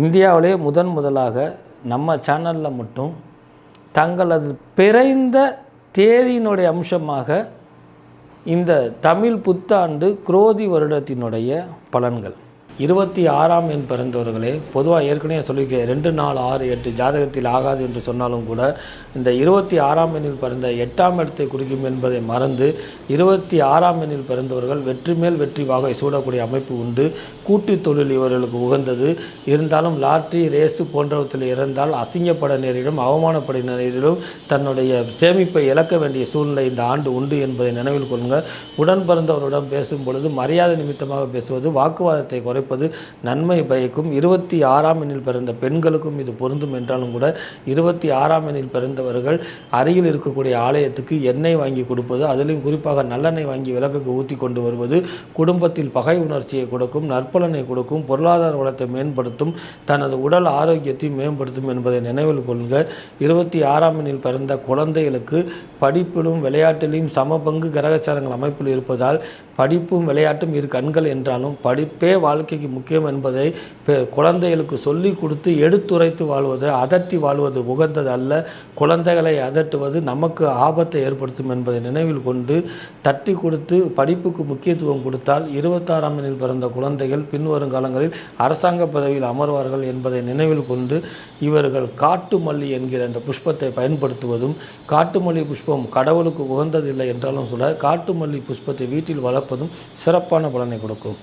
இந்தியாவிலே முதன் முதலாக நம்ம சேனலில் மட்டும் தங்களது பிறந்த தேதியினுடைய அம்சமாக இந்த தமிழ் புத்தாண்டு குரோதி வருடத்தினுடைய பலன்கள். இருபத்தி ஆறாம் எண் பிறந்தவர்களே பொதுவாக ஏற்கனவே சொல்லியிருக்க ரெண்டு நாலு ஆறு எட்டு ஜாதகத்தில் ஆகாது என்று சொன்னாலும் கூட இந்த இருபத்தி ஆறாம் எண்ணில் பிறந்த எட்டாம் இடத்தை குறிக்கும் என்பதை மறந்து இருபத்தி ஆறாம் எண்ணில் பிறந்தவர்கள் வெற்றி மேல் வெற்றி வாகை சூடக்கூடிய அமைப்பு உண்டு. கூட்டு தொழில் இவர்களுக்கு உகந்தது. இருந்தாலும் லாட்ரி ரேஸு போன்றவற்றில் இறந்தால் அசிங்கப்பட நேரிடும் அவமானப்பட நேரிடும். தன்னுடைய சேமிப்பை இழக்க வேண்டிய சூழ்நிலை இந்த ஆண்டு உண்டு என்பதை நினைவில் கொள்ளுங்கள். உடன் பிறந்தவரிடம் பேசும் பொழுது மரியாதை நிமித்தமாக பேசுவது வாக்குவாதத்தை குறைப்பது நன்மை பயக்கும். இருபத்தி ஆறாம் எண்ணில் பிறந்த பெண்களுக்கும் இது பொருந்தும் என்றாலும் கூட இருபத்தி ஆறாம் எண்ணில் பிறந்தவர்கள் அருகில் இருக்கக்கூடிய ஆலயத்துக்கு எண்ணெய் வாங்கி கொடுப்பது அதிலும் குறிப்பாக நல்லெண்ணெய் வாங்கி விளக்குக்கு ஊற்றி கொண்டு வருவது குடும்பத்தில் பகை உணர்ச்சியை கொடுக்கும் நற்பலனை கொடுக்கும் பொருளாதார வளத்தை மேம்படுத்தும் தனது உடல் ஆரோக்கியத்தை மேம்படுத்தும் என்பதை நினைவில் கொள்க. இருபத்தி ஆறாம் எண்ணில் பிறந்த குழந்தைகளுக்கு படிப்பிலும் விளையாட்டிலும் சம பங்கு கிரகச்சாரங்கள் அமைப்பில் இருப்பதால் படிப்பும் விளையாட்டும் இரு கண்கள் என்றாலும் படிப்பே வாழ்க்கைக்கு முக்கியம் என்பதை பெ- குழந்தைகளுக்கு சொல்லி கொடுத்து எடுத்துரைத்து வாழ்வது அதட்டி வாழ்வது உகந்தது அல்ல குழந்தைகளை அதட்டுவது நமக்கு ஆபத்தை ஏற்படுத்தும் என்பதை நினைவில் கொண்டு தட்டி கொடுத்து படிப்புக்கு முக்கியத்துவம் கொடுத்தால் இருபத்தாறாம் எண்ணில் பிறந்த குழந்தைகள் பின்வரும் காலங்களில் அரசாங்க பதவியில் அமர்வார்கள் என்பதை நினைவில் கொண்டு இவர்கள் காட்டு மல்லி என்கிற அந்த புஷ்பத்தை பயன்படுத்துவதும் காட்டு மல்லி புஷ்பம் கடவுளுக்கு உகந்ததில்லை என்றாலும் சொல்ல காட்டு மல்லி புஷ்பத்தை வீட்டில் வளர்ப்பதும் சிறப்பான பலனை கொடுக்கும்.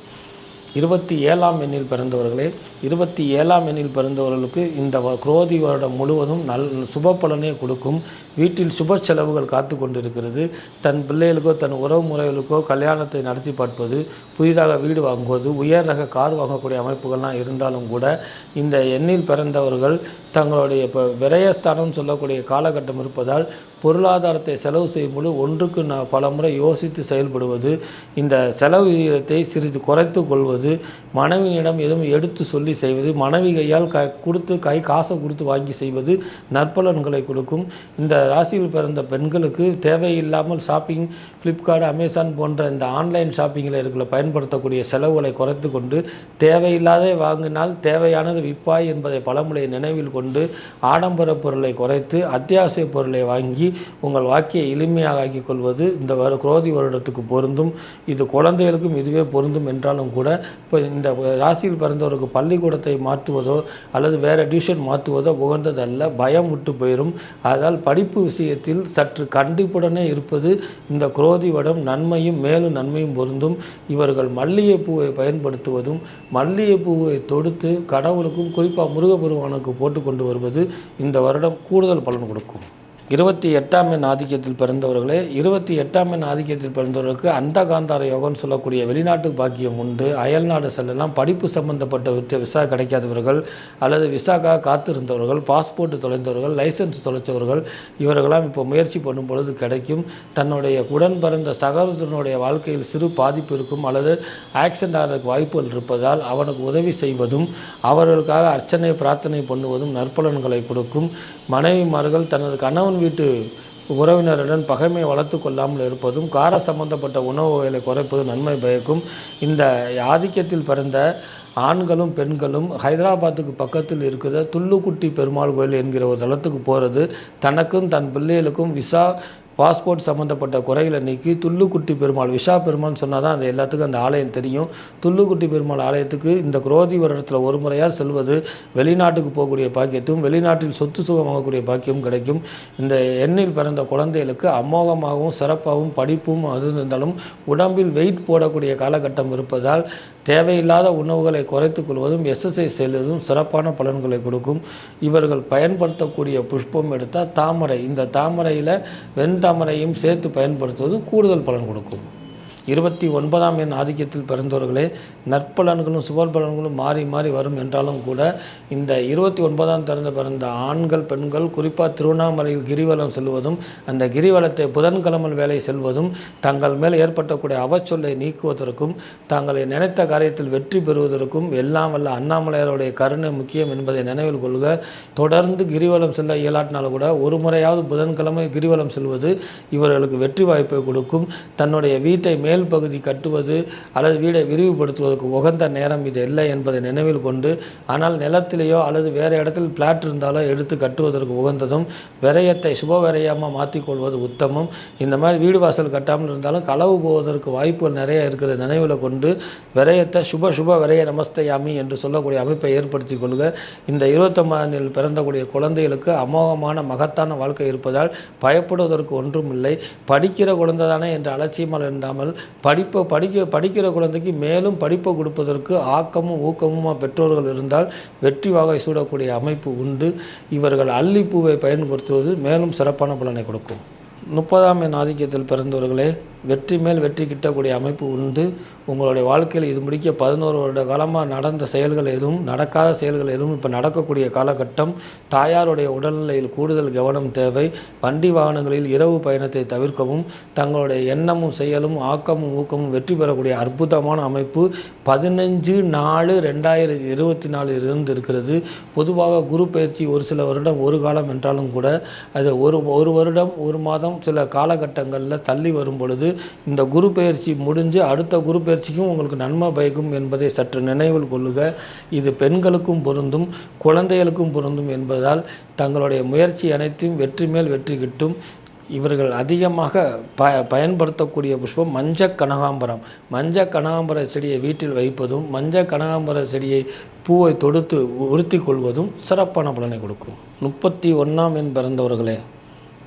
இருபத்தி ஏழாம் எண்ணில் பிறந்தவர்களே இருபத்தி ஏழாம் எண்ணில் பிறந்தவர்களுக்கு இந்த குரோதி வருடம் முழுவதும் நல் சுப பலனே கொடுக்கும். வீட்டில் சுப செலவுகள் காத்து கொண்டிருக்கிறது. தன் பிள்ளைகளுக்கோ தன் உறவு முறைகளுக்கோ கல்யாணத்தை நடத்தி பார்ப்பது புதிதாக வீடு வாங்குவது உயர் ரக கார் வாங்கக்கூடிய அமைப்புகள்லாம் இருந்தாலும் கூட இந்த எண்ணில் பிறந்தவர்கள் தங்களுடைய இப்போ விரயஸ்தானம் சொல்லக்கூடிய காலகட்டம் இருப்பதால் பொருளாதாரத்தை செலவு செய்யும்போது ஒன்றுக்கு நான் பல முறை யோசித்து செயல்படுவது இந்த செலவு விகிதத்தை சிறிது குறைத்து கொள்வது மனைவியிடம் எதுவும் எடுத்து சொல்லி செய்வது மனைவி கையால் க கொடுத்து கை காசை கொடுத்து வாங்கி செய்வது நற்பலன்களை கொடுக்கும். இந்த ராசியில் பிறந்த பெண்களுக்கு தேவையில்லாமல் ஷாப்பிங் ஃப்ளிப்கார்ட் அமேசான் போன்ற இந்த ஆன்லைன் ஷாப்பிங்கில் இருக்கிற பயன்படுத்தக்கூடிய செலவுகளை குறைத்து கொண்டு தேவையில்லாத வாங்கினால் தேவையானது விற்பாய் என்பதை பழமொழியை நினைவில் கொண்டு ஆடம்பர பொருளை குறைத்து அத்தியாவசிய பொருளை வாங்கி உங்கள் வாழ்க்கையை எளிமையாக ஆக்கிக் கொள்வது இந்த வரு குரோதி வருடத்துக்கு பொருந்தும். இது குழந்தைகளுக்கும் இதுவே பொருந்தும் என்றாலும் கூட இப்போ இந்த ராசியில் பிறந்தவருக்கு பள்ளிக்கூடத்தை மாற்றுவதோ அல்லது வேறு டியூஷன் மாற்றுவதோ உகந்ததல்ல. பயம் விட்டு போயிடும் அதனால் படிப்பு விஷயத்தில் சற்று கண்டிப்புடனே இருப்பது இந்த குரோதி வடம் நன்மையும் மேலும் நன்மையும் பொருந்தும். இவர்கள் மல்லிகைப்பூவை பயன்படுத்துவதும் மல்லிகைப்பூவை தொடுத்து கடவுளுக்கும் குறிப்பாக முருகப்பெருமானுக்கு போட்டு கொண்டு வருவது இந்த வருடம் கூடுதல் பலன் கொடுக்கும். இருபத்தி எட்டாம் எண் ஆதிக்கத்தில் பிறந்தவர்களே இருபத்தி எட்டாம் எண் ஆதிக்கத்தில் பிறந்தவர்களுக்கு அந்த காந்தார யோகம்னு சொல்லக்கூடிய வெளிநாட்டு பாக்கியம் உண்டு. அயல்நாடு செல்லலாம். படிப்பு சம்பந்தப்பட்ட விசா கிடைக்காதவர்கள் அல்லது விசாக்காக காத்திருந்தவர்கள் பாஸ்போர்ட் தொலைந்தவர்கள் லைசன்ஸ் தொலைச்சவர்கள் இவர்களாம் இப்போ முயற்சி பண்ணும் பொழுது கிடைக்கும். தன்னுடைய உடன் பிறந்த சகோதரனுடைய வாழ்க்கையில் சிறு பாதிப்பு இருக்கும் அல்லது ஆக்சிடென்ட் ஆகிறதுக்கு வாய்ப்புகள் இருப்பதால் அவனுக்கு உதவி செய்வதும் அவர்களுக்காக அர்ச்சனை பிரார்த்தனை பண்ணுவதும் நற்பலன்களை கொடுக்கும். மனைவிமார்கள் தனது கணவன் வீட்டு உறவினருடன் பகைமை வளர்த்து கொள்ளாமல் இருப்பதும் கார சம்பந்தப்பட்ட உணவு வகைகளை குறைப்பது நன்மை பயக்கும். இந்த ஆதிக்கத்தில் பிறந்த ஆண்களும் பெண்களும் ஹைதராபாத்துக்கு பக்கத்தில் இருக்கிற துள்ளுக்குட்டி பெருமாள் கோயில் என்கிற ஒரு தளத்துக்கு போகிறது தனக்கும் தன் பிள்ளைகளுக்கும் விசா பாஸ்போர்ட் சம்மந்தப்பட்ட குறைகளை நீக்கி துள்ளுக்குட்டி பெருமாள் விஷா பெருமாள்னு சொன்னால் தான் அந்த எல்லாத்துக்கும் அந்த ஆலயம் தெரியும். துள்ளுக்குட்டி பெருமாள் ஆலயத்துக்கு இந்த குரோதி வருடத்தில் ஒரு முறையாக செல்வது வெளிநாட்டுக்கு போகக்கூடிய பாக்கியத்தும் வெளிநாட்டில் சொத்து சுகம் ஆகக்கூடிய பாக்கியம் கிடைக்கும். இந்த எண்ணில் பிறந்த குழந்தைகளுக்கு அமோகமாகவும் சிறப்பாகவும் படிப்பும் அது இருந்தாலும் உடம்பில் வெயிட் போடக்கூடிய காலகட்டம் இருப்பதால் தேவையில்லாத உணவுகளை குறைத்துக் கொள்வதும் எக்ஸசைஸ் செய்வதும் சிறப்பான பலன்களை கொடுக்கும். இவர்கள் பயன்படுத்தக்கூடிய புஷ்பம் எடுத்தால் தாமரை. இந்த தாமரையில் வெண் வெண்தாமரையும் சேர்த்து பயன்படுத்துவது கூடுதல் பலன் கொடுக்கும். இருபத்தி ஒன்பதாம் எண் ஆதிக்கத்தில் பிறந்தவர்களே நற்பலன்களும் சுப பலன்களும் மாறி மாறி வரும் என்றாலும் கூட இந்த இருபத்தி ஒன்பதாம் திறந்து பிறந்த ஆண்கள் பெண்கள் குறிப்பாக திருவண்ணாமலையில் கிரிவலம் செல்வதும் அந்த கிரிவலத்தை புதன்கிழமை வேலை செல்வதும் தங்கள் மேல் ஏற்பட்டக்கூடிய அவச்சொல்லை நீக்குவதற்கும் தாங்களை நினைத்த காரியத்தில் வெற்றி பெறுவதற்கும் எல்லாம் வல்ல அண்ணாமலையாருடைய கருணை முக்கியம் என்பதை நினைவில் கொள்க. தொடர்ந்து கிரிவலம் செல்ல இயலாட்டினாலும் கூட ஒரு முறையாவது புதன்கிழமை கிரிவலம் செல்வது இவர்களுக்கு வெற்றி வாய்ப்பை கொடுக்கும். தன்னுடைய வீட்டை மேல் மேல் பகுதி கட்டுவது அல்லது வீடை விரிவுபடுத்துவதற்கு உகந்த நேரம் இது இல்லை என்பதை நினைவில் கொண்டு ஆனால் நிலத்திலேயோ அல்லது வேறு இடத்தில் பிளாட் இருந்தாலோ எடுத்து கட்டுவதற்கு உகந்ததும் விரயத்தை சுப விரயமாக மாற்றிக்கொள்வது உத்தமம். இந்த மாதிரி வீடு வாசல் கட்டாமல் இருந்தாலும் களவு போவதற்கு வாய்ப்புகள் நிறைய இருக்கிறது நினைவில் கொண்டு விரயத்தை சுப சுப விரய நமஸ்தையாமி என்று சொல்லக்கூடிய அமைப்பை ஏற்படுத்தி கொள்க. இந்த இருபத்தொம்பதாம் பிறந்தக்கூடிய குழந்தைகளுக்கு அமோகமான மகத்தான வாழ்க்கை இருப்பதால் பயப்படுவதற்கு ஒன்றும் இல்லை. படிக்கிற குழந்தை தானே என்று அலட்சியமாக இல்லாமல் படிப்பை படிக்க படிக்கிற குழந்தைக்கு மேலும் படிப்பை கொடுப்பதற்கு ஆக்கமும் ஊக்கமுமா பெற்றோர்கள் இருந்தால் வெற்றி வாகை சூடக்கூடிய அமைப்பு உண்டு. இவர்கள் அல்லிப்பூவை பயன்படுத்துவது மேலும் சிறப்பான பலனை கொடுக்கும். முப்பதாம் எண் ஆதிக்கத்தில் பிறந்தவர்களே வெற்றி மேல் வெற்றி கிட்டக்கூடிய அமைப்பு உண்டு. உங்களுடைய வாழ்க்கையில் இது முடிக்க பதினோரு வருட காலமாக நடந்த செயல்கள் எதுவும் நடக்காத செயல்கள் எதுவும் இப்போ நடக்கக்கூடிய காலகட்டம். தாயாருடைய உடல்நிலையில் கூடுதல் கவனம் தேவை. வண்டி வாகனங்களில் இரவு பயணத்தை தவிர்க்கவும் தங்களுடைய எண்ணமும் செயலும் ஆக்கமும் ஊக்கமும் வெற்றி பெறக்கூடிய அற்புதமான அமைப்பு பதினஞ்சு நாலு ரெண்டாயிரத்தி இருபத்தி நாலு இருந்து இருக்கிறது பொதுவாக குரு பயிற்சி ஒரு சில வருடம் ஒரு காலம் என்றாலும் கூட அது ஒரு ஒரு வருடம் ஒரு மாதம் சில காலகட்டங்களில் தள்ளி வரும் பொழுது இந்த குரு பயிற்சி முடிஞ்சு அடுத்த குரு பயிற்சிக்கும் உங்களுக்கு நன்மை பயக்கும் என்பதை சற்று நினைவில் கொள்ளுக. இது பெண்களுக்கும் பொருந்தும் குழந்தைகளுக்கும் பொருந்தும் என்பதால் தங்களுடைய முயற்சி அனைத்தையும் வெற்றி மேல் வெற்றி கிட்டும். இவர்கள் அதிகமாக ப பயன்படுத்தக்கூடிய புஷ்பம் மஞ்ச கனகாம்பரம். மஞ்ச கனகாம்பர செடியை வீட்டில் வைப்பதும் மஞ்ச கனகாம்பர செடியை பூவை தொடுத்து உறுத்தி கொள்வதும் சிறப்பான பலனை கொடுக்கும். முப்பத்தி ஒன்றாம் எண் பிறந்தவர்களே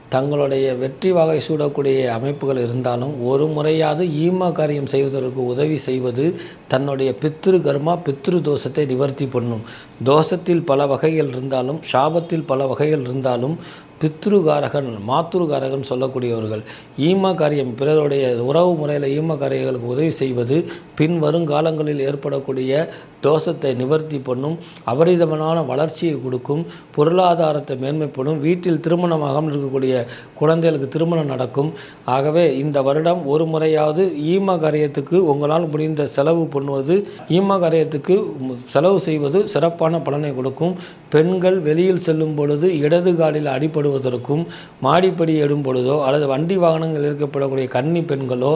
தங்களுடைய வெற்றி வகை சூடக்கூடிய அமைப்புகள் இருந்தாலும் ஒரு முறையாவது ஈம காரியம் செய்வதற்கு உதவி செய்வது தன்னுடைய பித்ரு கர்மா பித்ரு தோஷத்தை நிவர்த்தி பண்ணும். தோஷத்தில் பல வகைகள் இருந்தாலும் சாபத்தில் பல வகைகள் இருந்தாலும் பித்ருகாரகன் மாத்ருகாரகன் சொல்லக்கூடியவர்கள். ஈம காரியம் பிறருடைய உறவு முறையில் ஈம காரியங்களுக்கு உதவி செய்வது பின் வருங்காலங்களில் ஏற்படக்கூடிய தோஷத்தை நிவர்த்தி பண்ணும் அபரிதமான வளர்ச்சியை கொடுக்கும் பொருளாதாரத்தை மேன்மைப்படும் வீட்டில் திருமணமாகாமல் இருக்கக்கூடிய குழந்தைகளுக்கு திருமணம் நடக்கும். ஆகவே இந்த வருடம் ஒரு முறையாவது ஈம காரியத்துக்கு உங்களால் முடிந்த செலவு பண்ணுவது ஈம காரியத்துக்கு செலவு செய்வது சிறப்பான பலனை கொடுக்கும். பெண்கள் வெளியில் செல்லும் பொழுது இடது காலில் அடிபடுவதற்கும் மாடிப்படி எடும் பொழுதோ அல்லது வண்டி வாகனங்கள் இருக்கப்படக்கூடிய கன்னி பெண்களோ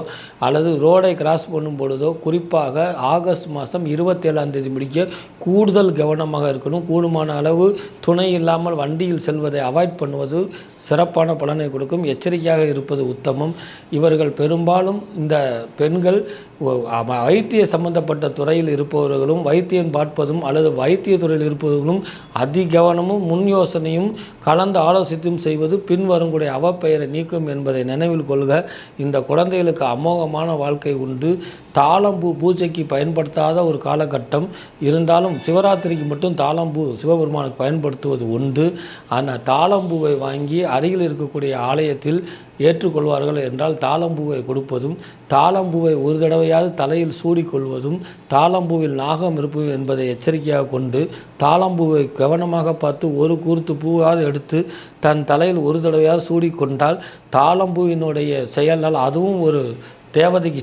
அல்லது ரோடை கிராஸ் பண்ணும் பொழுதோ குறிப்பாக ஆகஸ்ட் மாதம் இருபத்தேழாம் தேதி முடிக்க கூடுதல் கவனமாக இருக்கணும். கூடுமான அளவு துணை இல்லாமல் வண்டியில் செல்வதை அவாய்ட் பண்ணுவது சிறப்பான பலனை கொடுக்கும். எச்சரிக்கையாக இருப்பது உத்தமம். இவர்கள் பெரும்பாலும் இந்த பெண்கள் வைத்திய சம்பந்தப்பட்ட துறையில் இருப்பவர்களும் வைத்தியம் பார்ப்பதும் அல்லது வைத்திய துறையில் இருப்பவர்களும் அதிகவனமும் முன் யோசனையும் கலந்து ஆலோசித்தும் செய்வது பின்வருங்குடைய அவப்பெயரை நீக்கும் என்பதை நினைவில் கொள்க. இந்த குழந்தைகளுக்கு அமோகமான வாழ்க்கை உண்டு. தாளம்பூ பூஜைக்கு பயன்படுத்தாத ஒரு காலகட்டம் இருந்தாலும் சிவராத்திரிக்கு மட்டும் தாளம்பூ சிவபெருமானுக்கு பயன்படுத்துவது உண்டு. ஆனால் தாளம்பூவை வாங்கி அருகில் இருக்கக்கூடிய ஆலயத்தில் ஏற்றுக்கொள்வார்கள் என்றால் தாளம்பூவை கொடுப்பதும் தாளம்பூவை ஒரு தடவையாவது தலையில் சூடிக்கொள்வதும் தாளம்பூவில் நாகம் இருப்பது என்பதை எச்சரிக்கையாக கொண்டு தாளம்பூவை கவனமாக பார்த்து ஒரு கூர்த்து பூவாவது எடுத்து தன் தலையில் ஒரு தடவையாவது சூடிக்கொண்டால் தாளம்பூவினுடைய செயலால் அதுவும் ஒரு தேவதைக்கு